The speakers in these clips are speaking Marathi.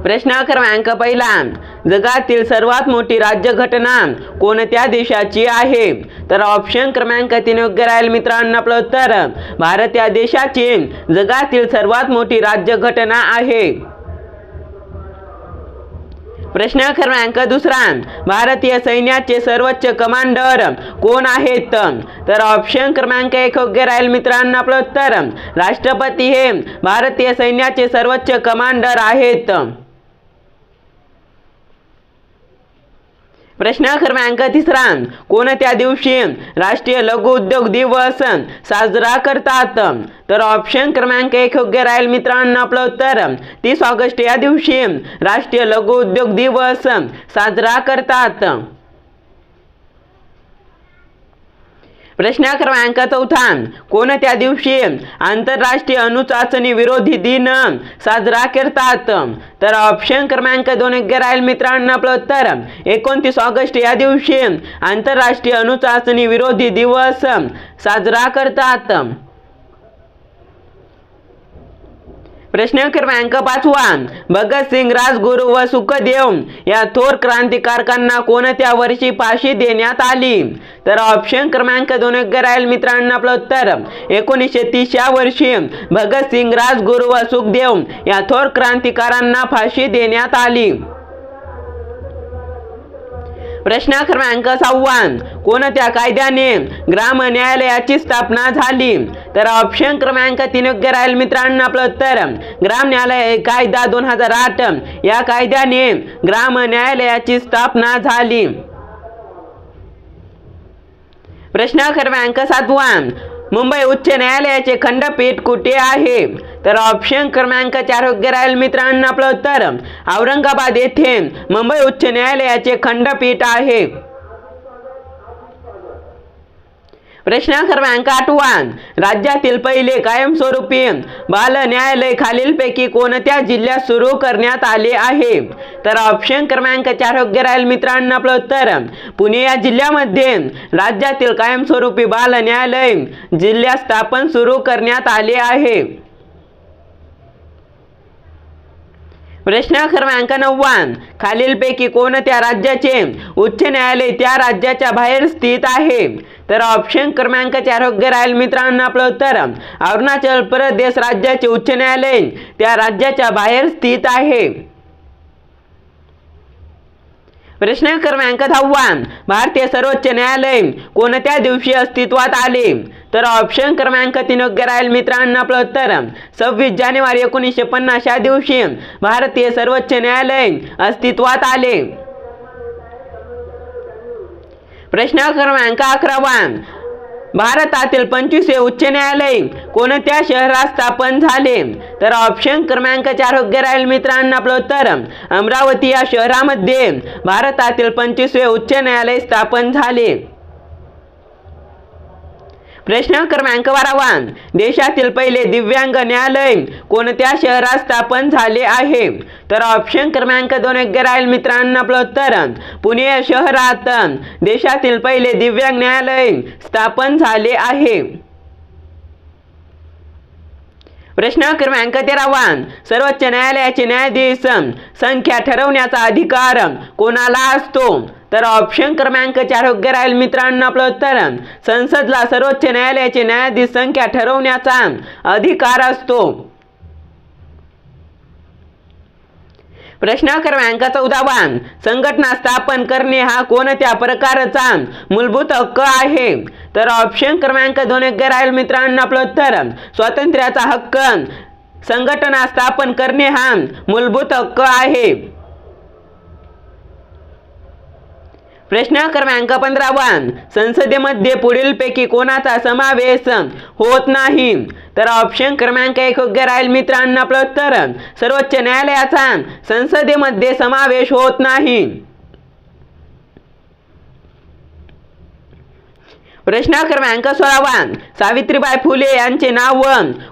प्रश्न क्रमांक पहिला. जगातील सर्वात मोठी राज्यघटना कोणत्या देशाची आहे? तर ऑप्शन क्रमांक तीन योग्य राहील मित्रांनो आपलं उत्तर. भारत या देशाची जगातील सर्वात मोठी राज्यघटना आहे. प्रश्न क्रमांक दुसरा. भारतीय सैन्याचे सर्वोच्च कमांडर कोण आहेत? तर ऑप्शन क्रमांक एक योग्य राहील मित्रांनो आपलं उत्तर. राष्ट्रपती हे भारतीय सैन्याचे सर्वोच्च कमांडर आहेत. प्रश्न क्रमांक तिसरा. कोणत्या दिवशी राष्ट्रीय लघु उद्योग दिवस साजरा करतात? तर ऑप्शन क्रमांक एक योग्य राहील मित्रांनो आपलं उत्तर. तीस ऑगस्ट या दिवशी राष्ट्रीय लघु उद्योग दिवस साजरा करतात. प्रश्न क्रमांक चौथा कोणत्या दिवशी आंतरराष्ट्रीय अणुचाचणी विरोधी दिन साजरा करतात? तर ऑप्शन क्रमांक दोन राहील मित्रांनो आपलं उत्तर एकोणतीस ऑगस्ट या दिवशी आंतरराष्ट्रीय अणुचाचणी विरोधी दिवस साजरा करतात. प्रश्न क्रमांक पाचवा. भगतसिंग राजगुरू व सुखदेव या थोर क्रांतिकारकांना कोणत्या वर्षी फाशी देण्यात आली? तर ऑप्शन क्रमांक दोन राहील मित्रांनो आपलं उत्तर. एकोणीसशे तीस या वर्षी भगतसिंग राजगुरू व सुखदेव या थोर क्रांतिकारांना फाशी देण्यात आली. प्रश्न क्रमांक सहावा कोणत्या कायद्याने ग्राम न्यायालयाची स्थापना झाली? तर ऑप्शन क्रमांक तीन योग्य राहील मित्रांनो आपलं उत्तर. ग्राम न्यायालय कायदा दोन हजार आठ. या कायद्याने ग्राम न्यायालयाची स्थापना झाली. प्रश्न क्रमांक सातवा. मुंबई उच्च न्यायालयाचे खंडपीठ कुठे आहे? तर ऑप्शन क्रमांक चार योग्य राहील मित्रांनो आपलं उत्तर औरंगाबाद येथे मुंबई उच्च न्यायालयाचे खंडपीठ आहे. प्रश्न क्रमांक आठवान राज्यातील पहिले कायमस्वरूपी बाल न्यायालय खालीलपैकी कोणत्या जिल्ह्यात सुरू करण्यात आले आहे? तर ऑप्शन क्रमांक चार योग्य राहील मित्रांनो आपलं उत्तर. पुणे या जिल्ह्यामध्ये राज्यातील कायमस्वरूपी बाल न्यायालय जिल्ह्यात स्थापन सुरू करण्यात आले आहे. प्रश्न क्रमांक नव्वान खालीलपैकी कोणत्या राज्याचे उच्च न्यायालय त्या राज्याच्या बाहेर स्थित आहे? तर ऑप्शन क्रमांक चार योग्य राहील मित्रांनो आपलं उत्तर. अरुणाचल प्रदेश राज्याचे उच्च न्यायालय त्या राज्याच्या बाहेर स्थित आहे. प्रश्न क्रमांक दहावा. भारतीय सर्वोच्च न्यायालय कोणत्या दिवशी अस्तित्वात आले? तर ऑप्शन क्रमांक तीन योग्य राहील मित्रांनो आपलं उत्तर. सव्वीस जानेवारी एकोणीसशे पन्नास या दिवशी भारतीय सर्वोच्च न्यायालय अस्तित्वात आले. प्रश्न क्रमांक अकरावा भारतातील पंचवीसवे उच्च न्यायालय कोणत्या शहरात स्थापन झाले? तर ऑप्शन क्रमांक चार योग्य राहील मित्रांनो आपलं उत्तर. अमरावती या शहरामध्ये भारतातील पंचवीसवे उच्च न्यायालय स्थापन झाले. प्रश्न क्रमांक बारावा देशातील पहिले दिव्यांग न्यायालय कोणत्या शहरात स्थापन झाले आहे? तर ऑप्शन क्रमांक दोन योग्य राहील मित्रांनो आपलं उत्तर. पुणे शहरात देशातील पहिले दिव्यांग न्यायालय स्थापन झाले आहे. प्रश्न क्रमांक तेरावा सर्वोच्च न्यायालयाचे न्यायाधीश संख्या ठरवण्याचा अधिकार कोणाला असतो? तर ऑप्शन क्रमांक चार योग्य राहील मित्रांनो आपलं उत्तर. संसदला सर्वोच्च न्यायालयाचे न्यायाधीश संख्या ठरवण्याचा अधिकार असतो. प्रश्न क्रमांक चौदावा संघटना स्थापन करणे हा कोणत्या प्रकारचा मूलभूत हक्क आहे? तर ऑप्शन क्रमांक दोन योग्य राहील मित्रांनो आपलं उत्तर. स्वातंत्र्याचा हक्क. संघटना स्थापन करणे हा मूलभूत हक्क आहे. प्रश्न क्रमांक पंधरावन. संसदेमध्ये पुढीलपैकी कोणाचा समावेश होत नाही? तर ऑप्शन क्रमांक एक योग्य राहील मित्रांनो आपलं उत्तर. सर्वोच्च न्यायालयाचा संसदेमध्ये समावेश होत नाही. प्रश्न क्रमांक सोळावा सावित्रीबाई फुले यांचे नाव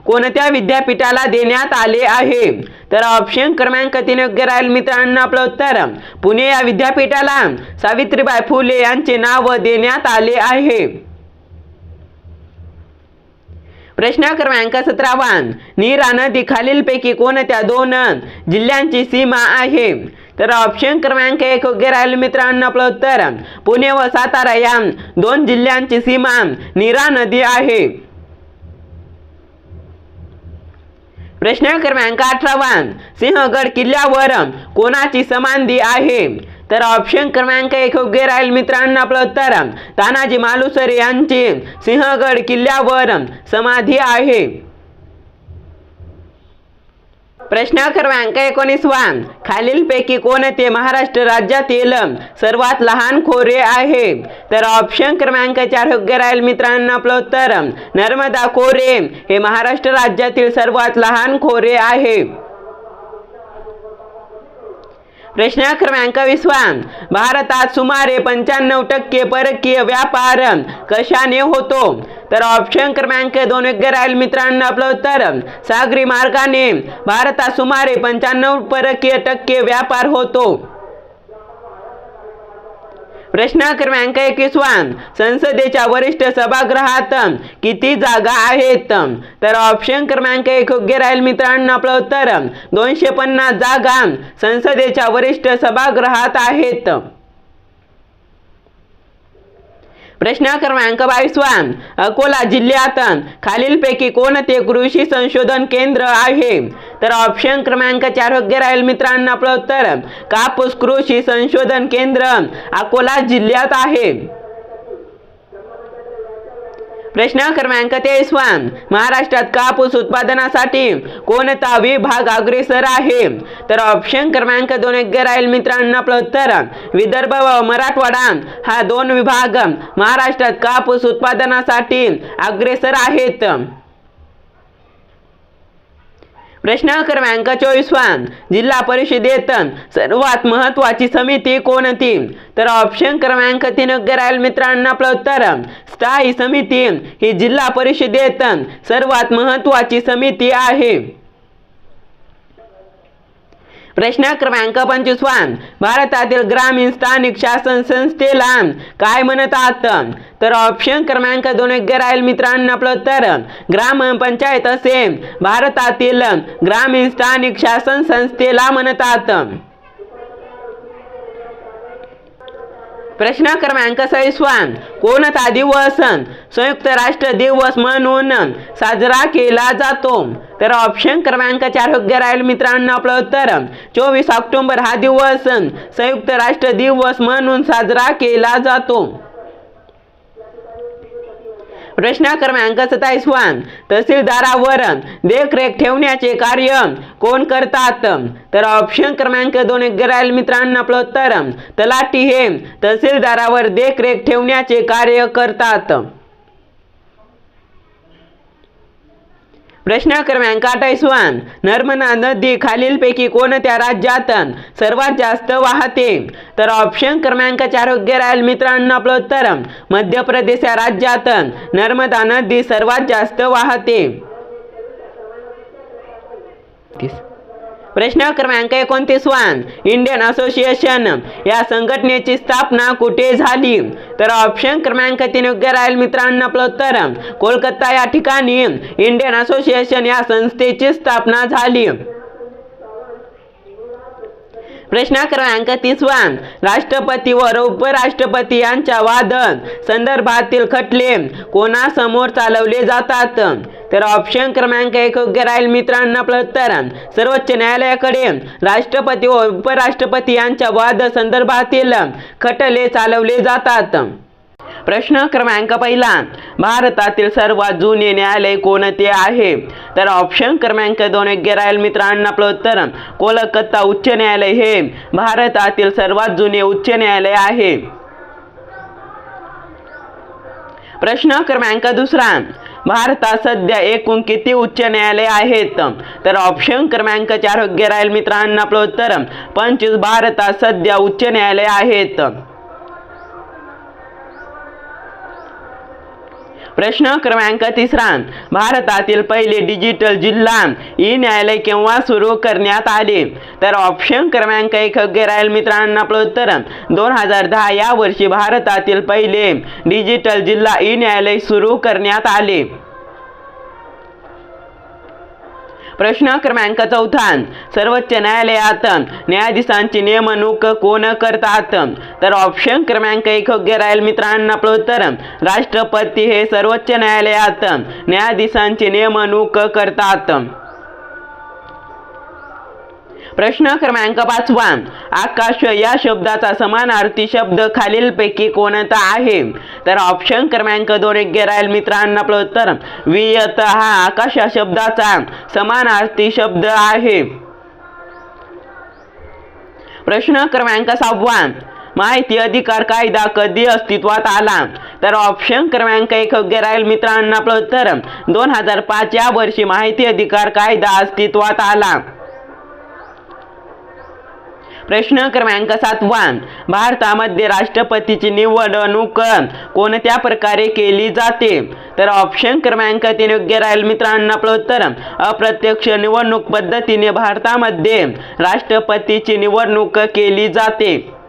कोणत्या विद्यापीठाला देण्यात आले आहे? तर ऑप्शन क्रमांक तीन योग्य राहील मित्रांनो आपलं उत्तर. पुणे या विद्यापीठाला सावित्रीबाई फुले यांचे नाव देण्यात आले आहे. प्रश्न क्रमांक सतरावा नीरा नदी खालीलपैकी कोणत्या दोन जिल्ह्यांची सीमा आहे? तर ऑप्शन क्रमांक एक योग्य राहील मित्रांनो आपलं उत्तर. पुणे व सातारा या दोन जिल्ह्यांची सीमा नीरा नदी आहे. प्रश्न क्रमांक अठरावा सिंहगड किल्ल्यावर कोणाची समाधी आहे? तर ऑप्शन क्रमांक एक योग्य राहील मित्रांनो आपलं उत्तर तानाजी मालुसरे यांची सिंहगड किल्ल्यावर समाधी आहे. प्रश्न क्रमांक एकोणीसवा खालीलपैकी कोणते महाराष्ट्र राज्यातील सर्वात लहान खोरे आहे. तर ऑप्शन क्रमांक चार योग्य राहील मित्रांनो आपलं उत्तर नर्मदा खोरे. हे महाराष्ट्र राज्यातील सर्वात लहान खोरे आहे. प्रश्न क्रमांक विसवा भारतात सुमारे पंच्याण्णव टक्के परकीय व्यापार कशाने होतो? तर ऑप्शन क्रमांक दोन योग्य राहील मित्रांनो आपलं उत्तर. सागरी मार्गाने भारतात सुमारे पंच्याण्णव परकीय टक्के व्यापार होतो. प्रश्न क्रमांक एकवीसवा संसदेच्या वरिष्ठ सभागृहात किती जागा आहेत? तर ऑप्शन क्रमांक एक योग्य राहील मित्रांनो आपलं उत्तर. दोनशे पन्नास जागा संसदेच्या वरिष्ठ सभागृहात आहेत. प्रश्न क्रमांक बावीसवा अकोला जिल्ह्यात खालीलपैकी कोणते कृषी संशोधन केंद्र आहे? तर ऑप्शन क्रमांक चार योग्य राहील मित्रांनो आपलं उत्तर. कापूस कृषी संशोधन केंद्र अकोला जिल्ह्यात आहे. प्रश्न क्रमांक तेवीसवा महाराष्ट्रात कापूस उत्पादनासाठी कोणता विभाग अग्रेसर आहे? तर ऑप्शन क्रमांक दोन योग्य राहील मित्रांनो आपलं उत्तर विदर्भ व मराठवाडा. हा दोन विभाग महाराष्ट्रात कापूस उत्पादनासाठी अग्रेसर आहेत. प्रश्न क्रमांक चोवीसवा जिल्हा परिषदेत सर्वात महत्वाची समिती कोणती? तर ऑप्शन क्रमांक तीन राहील मित्रांनो आपलं उत्तर. स्थायी समिती ही जिल्हा परिषदेत सर्वात महत्वाची समिती आहे. प्रश्न क्रमांक पंचवीसवान भारतातील ग्रामीण स्थानिक शासन संस्थेला काय म्हणतात तर ऑप्शन क्रमांक दोन योग्य राहील मित्रांनो आपलं. तर ग्रामपंचायत असे भारतातील ग्रामीण स्थानिक शासन संस्थेला म्हणतात प्रश्न क्रमांक सव्वीसवा कोणता दिवस संयुक्त राष्ट्र दिवस म्हणून साजरा केला जातो. तर ऑप्शन क्रमांक चार योग्य राहील मित्रांनो आपलं उत्तर. चोवीस ऑक्टोंबर हा दिवस संयुक्त राष्ट्र दिवस म्हणून साजरा केला जातो. प्रश्न क्रमांक सत्तावीसवा तहसीलदारावर देखरेख ठेवण्याचे कार्य कोण करतात? तर ऑप्शन क्रमांक दोन योग्य राहील मित्रांनो आपलं उत्तर तलाठी हे तहसीलदारावर देखरेख ठेवण्याचे कार्य करतात. प्रश्न क्रमांक अठ्ठावीसवा नर्मदा नदी खालीलपैकी कोणत्या राज्यात सर्वात जास्त वाहते? तर ऑप्शन क्रमांक चार योग्य राहील मित्रांनो आपलं उत्तर. मध्य प्रदेश या राज्यात नर्मदा नदी सर्वात जास्त वाहते. प्रश्न क्रमांक एकोणतीसवा इंडियन असोसिएशन या संघटनेची स्थापना कुठे झाली? तर ऑप्शन क्रमांक तीन योग्य राहील मित्रांनो आपलं उत्तर कोलकाता या ठिकाणी इंडियन असोसिएशन या संस्थेची स्थापना झाली. प्रश्न क्रमांक तीसवा राष्ट्रपती व उपराष्ट्रपती यांच्या वादन संदर्भातील खटले कोणासमोर चालवले जातात? तर ऑप्शन क्रमांक एक योग्य राहील मित्रांनो आपलं उत्तर सर्वोच्च न्यायालयाकडे राष्ट्रपती व उपराष्ट्रपती यांच्या वाद संदर्भातील खटले चालवले जातात. प्रश्न क्रमांक पहिला भारतातील सर्वात जुने न्यायालय कोणते आहे? तर ऑप्शन क्रमांक दोन योग्य राहील मित्रांनो आपलं उत्तर कोलकाता उच्च न्यायालय हे भारतातील सर्वात जुने उच्च न्यायालय आहे. प्रश्न क्रमांक दुसरा भारतात सध्या एकूण किती उच्च न्यायालय आहेत? तर ऑप्शन क्रमांक चार योग्य राहील मित्रांनो आपलं उत्तर पंचवीस भारतात सध्या उच्च न्यायालय आहेत. प्रश्न क्रमांक तिसरा. भारतातील पहिले डिजिटल जिल्हा ई न्यायालय केव्हा सुरू करण्यात आले? तर ऑप्शन क्रमांक एक योग्य राहील मित्रांनो आपलं उत्तर. दोन हजार दहा या वर्षी भारतातील पहिले डिजिटल जिल्हा ई न्यायालय सुरू करण्यात आले. प्रश्न क्रमांक चौथा सर्वोच्च न्यायालयात न्यायाधीशांची नेमणूक कोण करतात? तर ऑप्शन क्रमांक एक योग्य राहील मित्रांनो आपलं उत्तर राष्ट्रपती हे सर्वोच्च न्यायालयात न्यायाधीशांची नेमणूक करतात. प्रश्न क्रमांक पाचवा आकाश या शब्दाचा समानार्थी शब्द खालीलपैकी कोणता आहे? तर ऑप्शन क्रमांक दोन योग्य राहील मित्रांनो आपलं उत्तर. वियत हा आकाश या शब्दाचा समानार्थी शब्द आहे. प्रश्न क्रमांक सहावा माहिती अधिकार कायदा कधी अस्तित्वात आला? तर ऑप्शन क्रमांक एक योग्य राहील मित्रांनो आपलं उत्तर. दोन हजार पाच या वर्षी माहिती अधिकार कायदा अस्तित्वात आला. प्रश्न क्रमांक सातवा भारतामध्ये राष्ट्रपतीची निवडणूक कोणत्या प्रकारे केली जाते? तर ऑप्शन क्रमांक तीन योग्य राहील मित्रांनो आपलं उत्तर. अप्रत्यक्ष निवडणूक पद्धतीने भारतामध्ये राष्ट्रपतीची निवडणूक केली जाते.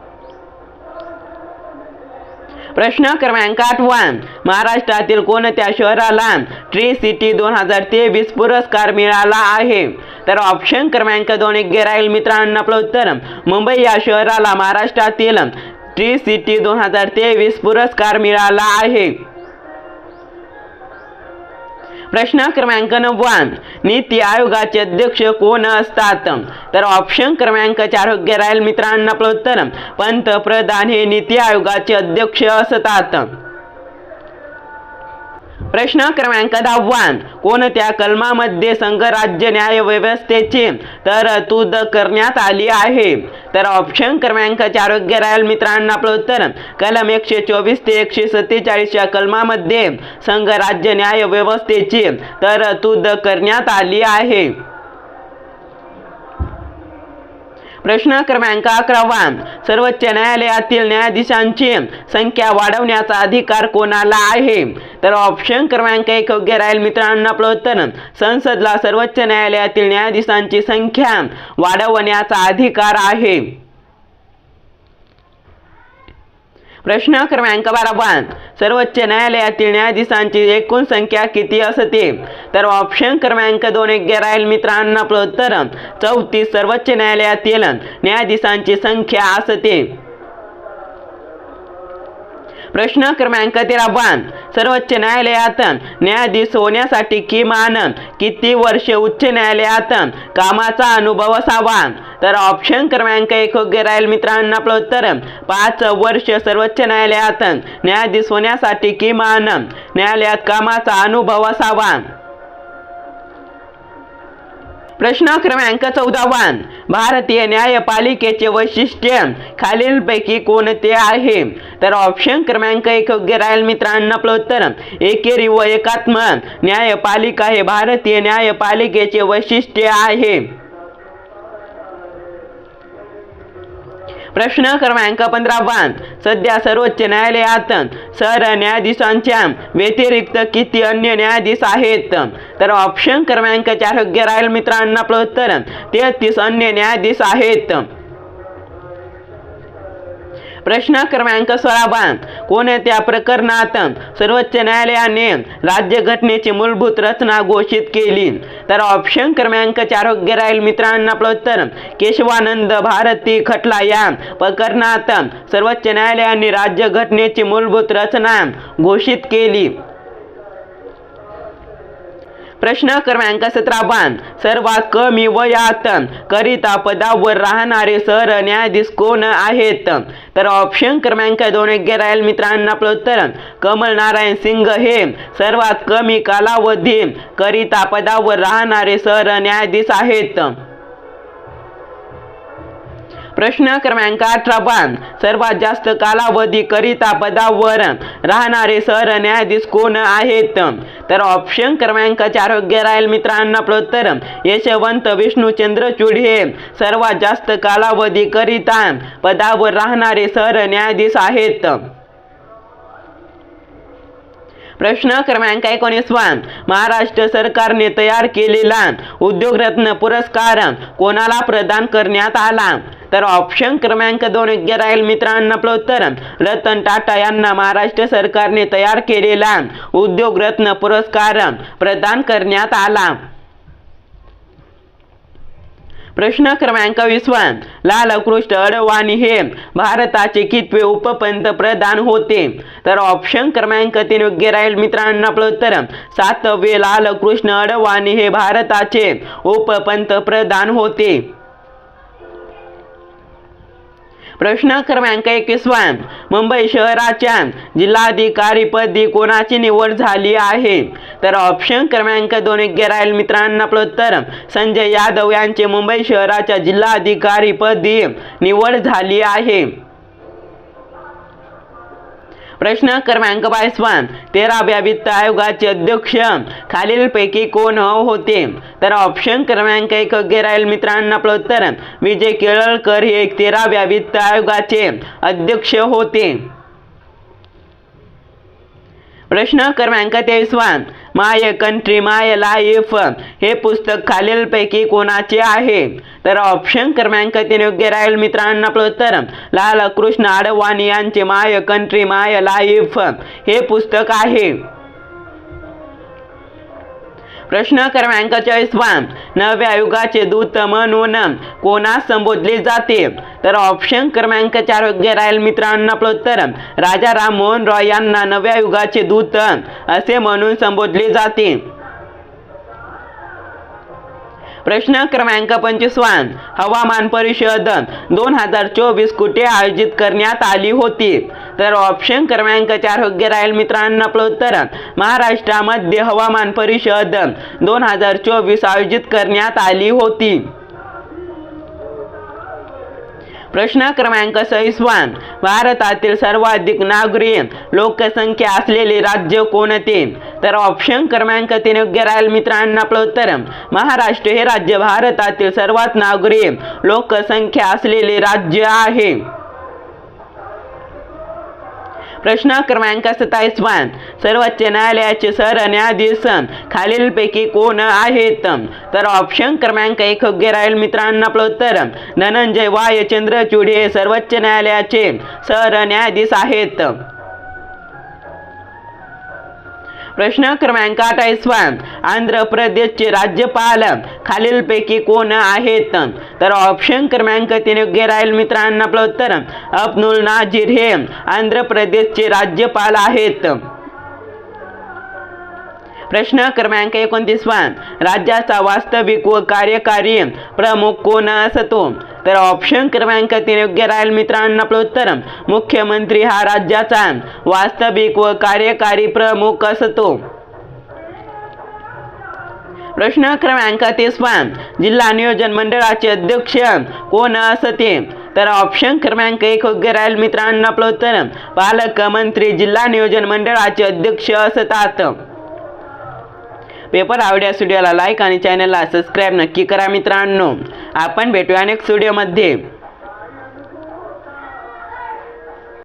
प्रश्न क्रमांक आठवा महाराष्ट्रातील कोणत्या शहराला ट्री सिटी दोन हजार तेवीस पुरस्कार मिळाला आहे? तर ऑप्शन क्रमांक दोन योग्य राहील मित्रांनो आपलं उत्तर. मुंबई या शहराला महाराष्ट्रातील ट्री सिटी दोन हजार तेवीस पुरस्कार मिळाला आहे. प्रश्न क्रमांक नव्वा नीती आयोगाचे अध्यक्ष कोण असतात? तर ऑप्शन क्रमांक चार योग्य राहील मित्रांना आपलं उत्तर. पंतप्रधान हे नीती आयोगाचे अध्यक्ष असतात. प्रश्न क्रमांक दहावा कोणत्या कलमामध्ये संघराज्य न्याय व्यवस्थेची तरतूद करण्यात आली आहे? तर ऑप्शन क्रमांक चार राहील मित्रांनो आपलं उत्तर. कलम एकशे चोवीस ते एकशे सत्तेचाळीसच्या कलमामध्ये संघराज्य न्याय व्यवस्थेची तरतूद करण्यात आली आहे. प्रश्न क्रमांक अकरावा. सर्वोच्च न्यायालयातील न्यायाधीशांची संख्या वाढवण्याचा अधिकार कोणाला आहे? तर ऑप्शन क्रमांक एक योग्य राहील मित्रांनो आपलं उत्तर. संसदला सर्वोच्च न्यायालयातील न्यायाधीशांची संख्या वाढवण्याचा अधिकार आहे. प्रश्न क्रमांक बारावा सर्वोच्च न्यायालयातील न्यायाधीशांची एकूण संख्या किती असते? तर ऑप्शन क्रमांक दोन योग्य राहील मित्रांना उत्तर चौतीस सर्वोच्च न्यायालयातील न्यायाधीशांची संख्या असते. प्रश्न क्रमांक तेरावा सर्वोच्च न्यायालयात न्यायाधीश होण्यासाठी किमान किती वर्षे उच्च न्यायालयात कामाचा अनुभव असावा? तर ऑप्शन क्रमांक एक हो योग्य राहील मित्रांनो आपलं उत्तर. पाच वर्ष सर्वोच्च न्यायालयात. न्यायाधीश होण्यासाठी किमान न्यायालयात कामाचा अनुभव असावा. प्रश्न क्रमांक चौदावा. भारतीय न्यायपालिकेचे वैशिष्ट्य खालीलपैकी कोणते आहे? तर ऑप्शन क्रमांक एक हो योग्य राहील मित्रांनो आपलं उत्तर. एकेरी व एकात्म न्यायपालिका हे भारतीय न्यायपालिकेचे वैशिष्ट्य आहे. प्रश्न क्रमांक पंधरावा सध्या सर्वोच्च न्यायालयात सरन्यायाधीशांच्या व्यतिरिक्त किती अन्य न्यायाधीश आहेत? तर ऑप्शन क्रमांक चार योग्य राहील मित्रांना आपलं उत्तर. तेहतीस अन्य न्यायाधीश आहेत. प्रश्न क्रमांक सोळावा. कोणत्या प्रकरणात? सर्वोच्च न्यायालयाने राज्यघटनेची मूलभूत रचना घोषित केली. तर ऑप्शन क्रमांक चार योग्य राहील मित्रांना आपलं उत्तर. केशवानंद भारती खटला या प्रकरणात सर्वोच्च न्यायालयाने राज्यघटनेची मूलभूत रचना घोषित केली. प्रश्न क्रमांक सतरावा सर्वात कमी वयात करिता पदावर राहणारे सरन्यायाधीश कोण आहेत? तर ऑप्शन क्रमांक दोन योग्य राहील मित्रांनो आपलं उत्तर. कमल नारायण सिंग हे सर्वात कमी कालावधी करिता पदावर राहणारे सरन्यायाधीश आहेत. प्रश्न क्रमांक अठरावा सर्वात जास्त कालावधी करिता पदावर राहणारे सरन्यायाधीश कोण आहेत? तर ऑप्शन क्रमांक चार योग्य राहील मित्रांना प्रोत्तर यशवंत विष्णू चंद्रचूड हे सर्वात जास्त कालावधी करिता पदावर राहणारे सरन्यायाधीश आहेत. प्रश्न क्रमांक एकोणीसवा महाराष्ट्र सरकारने तयार केलेला उद्योगरत्न पुरस्कार कोणाला प्रदान करण्यात आला? तर ऑप्शन क्रमांक दोन योग्य राहील मित्रांनो आपलं उत्तर रतन टाटा यांना महाराष्ट्र सरकारने तयार केलेला उद्योग रत्न पुरस्कार प्रदान करण्यात आला. प्रश्न क्रमांक वीसवा. लालकृष्ण अडवाणी हे भारताचे कितवे उपपंतप्रधान होते? तर ऑप्शन क्रमांक तीन योग्य राहील मित्रांनो आपलं उत्तर सातवे लालकृष्ण अडवाणी हे भारताचे उपपंतप्रधान होते. प्रश्न क्रमांक एकवीसवा मुंबई शहराच्या जिल्हाधिकारीपदी कोणाची निवड झाली आहे? तर ऑप्शन क्रमांक दोन योग्य राहील मित्रांनो आपलं उत्तर. संजय यादव यांचे मुंबई शहराच्या जिल्हाधिकारीपदी निवड झाली आहे. प्रश्न क्रमांक पाचवा तेराव्या वित्त आयोगाचे अध्यक्ष. खालीलपैकी कोण हो होते? तर ऑप्शन क्रमांक एक योग्य राहील मित्रांना आपलं उत्तर. विजय केळकर हे तेराव्या वित्त आयोगाचे अध्यक्ष होते. प्रश्न क्रमांक तेवीसवा. माय कंट्री माय लाईफ हे पुस्तक खालीलपैकी कोणाचे आहे? तर ऑप्शन क्रमांक तीन योग्य राहील मित्रांनो आपलं उत्तर. लालकृष्ण अडवाणी यांचे माय कंट्री माय लाईफ हे पुस्तक आहे. प्रश्न क्रमांक चाळीसवा नव्या युगाचे दूत म्हणून कोणास संबोधले जाते? तर ऑप्शन क्रमांक चार योग्य राहील मित्रांनो आपलं उत्तर राजा राममोहन रॉय यांना नव्या युगाचे दूत असे म्हणून संबोधले जाते. प्रश्न क्रमांक पंचवीसवान हवामान परिषद दोन हजार चोवीस कुठे आयोजित करण्यात आली होती? तर ऑप्शन क्रमांक चार योग्य राहील मित्रांनो आपलं उत्तर. महाराष्ट्रामध्ये हवामान परिषद दोन हजार चोवीस आयोजित करण्यात आली होती. प्रश्न क्रमांक सव्वीसवा भारतातील सर्वाधिक नागरी लोकसंख्या असलेले राज्य कोणते? तर ऑप्शन क्रमांक तीन योग्य राहील मित्रांना आपलं उत्तर. महाराष्ट्र हे राज्य भारतातील सर्वात नागरी लोकसंख्या असलेले राज्य आहे. प्रश्न क्रमांक सत्तावीसवा सर्वोच्च न्यायालयाचे सरन्यायाधीश खालीलपैकी कोण आहेत? तर ऑप्शन क्रमांक एक योग्य राहील मित्रांनो आपलं उत्तर. धनंजय वाय चंद्रचूड हे सर्वोच्च न्यायालयाचे सरन्यायाधीश आहेत. प्रश्न क्रमांक अठ्ठावीसवा आंध्र प्रदेशचे राज्यपाल खालीलपैकी कोण आहेत? तर ऑप्शन क्रमांक तीन योग्य राहील मित्रांनो आपलं उत्तर. अब्दुल नाझीर हे आंध्र प्रदेशचे राज्यपाल आहेत. प्रश्न क्रमांक एकोणतीसवा राज्याचा वास्तविक व कार्यकारी प्रमुख कोण असतो? तर ऑप्शन क्रमांक तीन योग्य राहील मित्रांनो. आपलं उत्तर. मुख्यमंत्री हा राज्याचा वास्तविक व कार्यकारी प्रमुख असतो. प्रश्न क्रमांक तीसवा. जिल्हा नियोजन मंडळाचे अध्यक्ष कोण असते? तर ऑप्शन क्रमांक एक योग्य राहील मित्रांनो. आपलं उत्तर. पालकमंत्री जिल्हा नियोजन मंडळाचे अध्यक्ष असतात. पेपर आवड्या स्टुडिओला लाईक आणि चॅनलला सबस्क्राईब नक्की करा मित्रांनो. आपण भेटूया नेक्स्ट स्टुडिओमध्ये